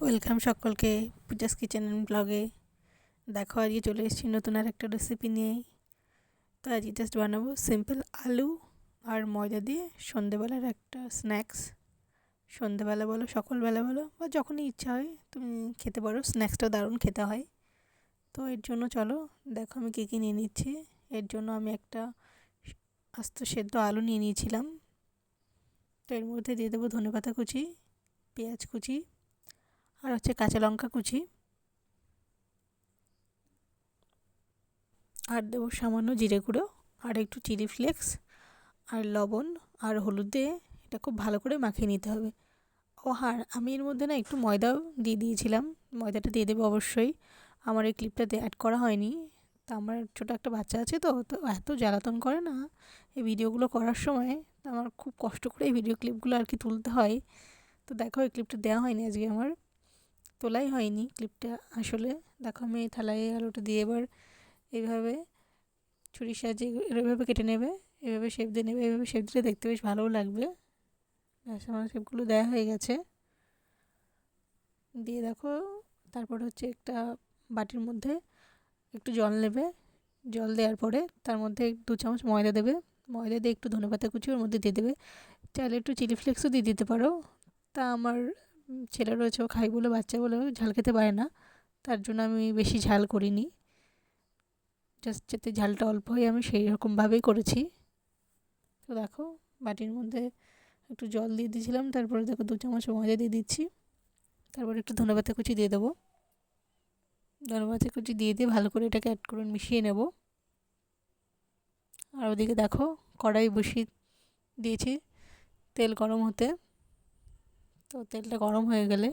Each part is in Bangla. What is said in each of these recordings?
ওয়েলকাম সকলকে পূজাস কিচেন অ্যান্ড ব্লগে। দেখো, আজকে চলে এসেছি নতুন আর একটা রেসিপি নিয়ে। তো আজকে জাস্ট বানাবো সিম্পল আলু আর ময়দা দিয়ে সন্ধেবেলার একটা স্ন্যাক্স সন্ধেবেলা বলো, সকালবেলা বলো, বা যখনই ইচ্ছা হয় তুমি খেতে পারো স্ন্যাক্সটা দারুণ খেতে হয়। তো এর জন্য চলো, দেখো আমি কী কী নিয়ে নিচ্ছি। এর জন্য আমি একটা আস্ত সেদ্ধ আলু নিয়ে নিয়েছিলাম। তো এর মধ্যে দিয়ে দেবো ধনেপাতা কুচি, পেঁয়াজ কুচি আর হচ্ছে কাঁচা লঙ্কা কুচি। আর দেবো সামান্য জিরে গুঁড়ো, আর একটু চিলি ফ্লেক্স, আর লবণ, আর হলুদ দিয়ে এটা খুব ভালো করে মাখিয়ে নিতে হবে। ও আর আমি এর মধ্যে না একটু ময়দাও দিয়ে দিয়েছিলাম, ময়দাটা দিয়ে দেবো অবশ্যই। আমার এই ক্লিপটাতে অ্যাড করা হয়নি। তা আমার ছোটো একটা বাচ্চা আছে তো তো এত জ্বালাতন করে না এই ভিডিওগুলো করার সময় আমার খুব কষ্ট করে এই ভিডিও ক্লিপগুলো আর কি তুলতে হয়। তো দেখো এই ক্লিপটা দেওয়া হয়নি আজকে আমার। তোলাই হয়নি ক্লিপটা। আসলে দেখো আমি এই থালায় আলুটা দিয়ে এবার এইভাবে ছুরির সাহায্যে এভাবে কেটে নেবে, এভাবে শেপ দিয়ে নেবে, এভাবে শেপ দিলে দেখতে বেশ ভালোও লাগবে। আমার শেপগুলো দেওয়া হয়ে গেছে। দিয়ে দেখো, তারপর হচ্ছে একটা বাটির মধ্যে একটু জল নেবে। জল দেওয়ার পরে তার মধ্যে দু চামচ ময়দা দেবে। ময়দা দিয়ে একটু ধনেপাতা কুচি ওর মধ্যে দিয়ে দেবে। চাইলে একটু চিলি ফ্লেক্সও দিয়ে দিতে পারো। তা আমার ছেলে রয়েছে, ও খাই বলে, বাচ্চা বলে ঝাল খেতে পারে না। তার জন্য আমি বেশি ঝাল করিনি। জাস্ট যাতে ঝালটা অল্প হয় আমি সেই রকমভাবেই করেছি। তো দেখো, বাটির মধ্যে একটু জল দিয়ে দিয়েছিলাম, তারপরে দেখো দু চামচ ময়দা দিয়ে দিচ্ছি। তারপরে একটু ধনেপাতা কুচি দিয়ে দেবো। ধনেপাতা কুচি দিয়ে দিয়ে ভালো করে এটাকে অ্যাড করে মিশিয়ে নেব। আর ওদিকে দেখো কড়াই বসিয়ে দিয়েছি তেল গরম হতে। তো তেলটা গরম হয়ে গেলে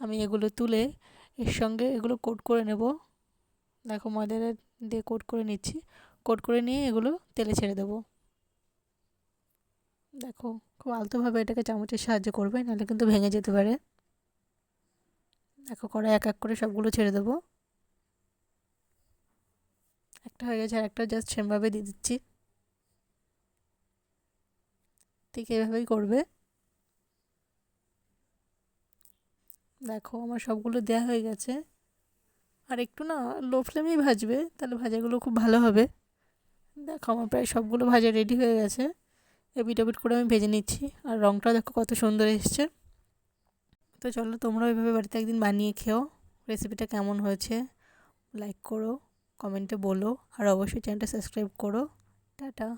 আমি এগুলো তুলে এর সঙ্গে এগুলো কোট করে নেব। দেখো ময়দাটা দিয়ে কোট করে নিচ্ছি। কোট করে নিয়ে এগুলো তেলে ছেড়ে দেবো। দেখো খুব আলতোভাবে এটাকে চামচের সাহায্য করবে, নাহলে কিন্তু ভেঙে যেতে পারে। দেখো কড়াই এক এক করে সবগুলো ছেড়ে দেবো। একটা হয়ে গেছে আর একটা জাস্ট সেমভাবে দিয়ে দিচ্ছি। ঠিক এভাবেই করবে। দেখো আমার সবগুলো দেয়া হয়ে গেছে। আর একটু না লো ফ্লেমেই ভাজবে, তাহলে ভাজাগুলো খুব ভালো হবে। দেখো আমার প্রায় সবগুলো ভাজা রেডি হয়ে গেছে। এপিট ওপিট করে আমি ভেজে নিচ্ছি। আর রঙটা দেখো কত সুন্দর এসছে। তো চলো তোমরাও এভাবে বাড়িতে একদিন বানিয়ে খেও। রেসিপিটা কেমন হয়েছে লাইক করো কমেন্টে বলো। আর অবশ্যই চ্যানেলটা সাবস্ক্রাইব করো। টাটা।